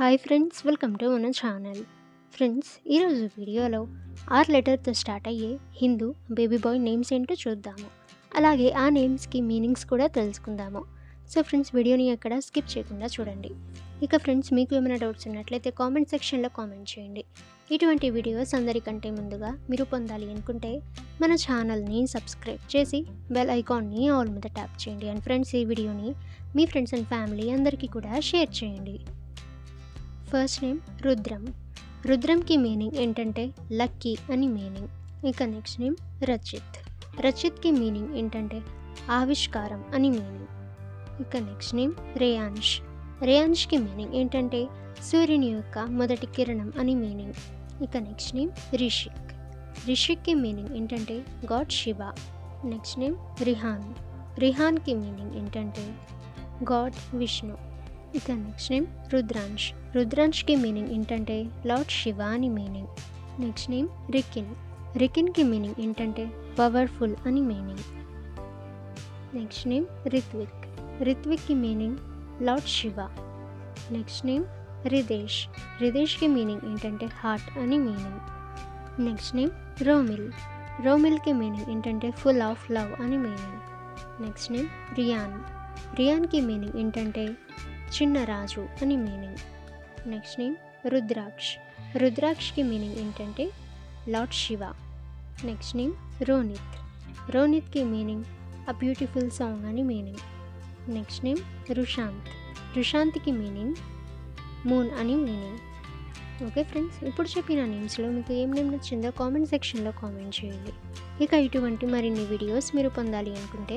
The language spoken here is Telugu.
హాయ్ ఫ్రెండ్స్ వెల్కమ్ టు మన ఛానల్ ఫ్రెండ్స్ ఈరోజు వీడియోలో ఆర్ లెటర్తో స్టార్ట్ అయ్యే హిందూ బేబీ బాయ్ నేమ్స్ ఏంటో చూద్దాము. అలాగే ఆ నేమ్స్కి మీనింగ్స్ కూడా తెలుసుకుందాము. సో ఫ్రెండ్స్ వీడియోని ఎక్కడ స్కిప్ చేయకుండా చూడండి. ఇక ఫ్రెండ్స్ మీకు ఏమైనా డౌట్స్ ఉన్నట్లయితే కామెంట్ సెక్షన్లో కామెంట్ చేయండి. ఇటువంటి వీడియోస్ అందరికంటే ముందుగా మీరు పొందాలి అనుకుంటే మన ఛానల్ని సబ్స్క్రైబ్ చేసి బెల్ ఐకాన్ని ఆల్ మీద ట్యాప్ చేయండి. అండ్ ఫ్రెండ్స్ ఈ వీడియోని మీ ఫ్రెండ్స్ అండ్ ఫ్యామిలీ అందరికీ కూడా షేర్ చేయండి. ఫస్ట్ నేమ్ రుద్రం రుద్రంకి మీనింగ్ ఏంటంటే లక్కీ అని మీనింగ్ ఇక నెక్స్ట్ నేమ్ రచిత్ రచిత్కి మీనింగ్ ఏంటంటే ఆవిష్కారం అని మీనింగ్ ఇక నెక్స్ట్ నేమ్ రేయాన్ష్ రేయాన్ష్కి మీనింగ్ ఏంటంటే సూర్యుని యొక్క మొదటి కిరణం అని మీనింగ్ ఇక నెక్స్ట్ నేమ్ రిషిక్ రిషిక్కి మీనింగ్ ఏంటంటే god Shiva next name Rihan రిహాన్కి meaning ఏంటంటే గాడ్ విష్ణు ఇక నెక్స్ట్ నేమ్ రుద్రాంష్. రుద్రాంష్కి మీనింగ్ ఏంటంటే లార్డ్ శివ అని meaning. Next name Rikin. రికిన్కి meaning ఏంటంటే పవర్ఫుల్ అని meaning. Next name Ritvik. రిత్విక్కి meaning lord Shiva. Next name Ridesh. రిదేష్కి meaning ఏంటంటే హార్ట్ అని meaning. Next name Romil. రోమిల్కి meaning ఏంటంటే ఫుల్ ఆఫ్ లవ్ అని meaning. Next name Riyan. రియాన్కి meaning ఏంటంటే చిన్న రాజు అని మీనింగ్ నెక్స్ట్ నేమ్ రుద్రాక్ష్. రుద్రాక్షకి మీనింగ్ ఏంటంటే lord Shiva next name Ronit రోనిత్కి meaning a beautiful song అని మీనింగ్ నెక్స్ట్ నేమ్ రుషాంత్ రుషాంత్కి మీనింగ్ మూన్ అని మీనింగ్ ఓకే ఫ్రెండ్స్ ఇప్పుడు చెప్పిన నేమ్స్లో మీకు ఏం నేమ్ నచ్చిందో కామెంట్ సెక్షన్లో కామెంట్ చేయండి. ఇక ఇటువంటి మరిన్ని వీడియోస్ మీరు పొందాలి అనుకుంటే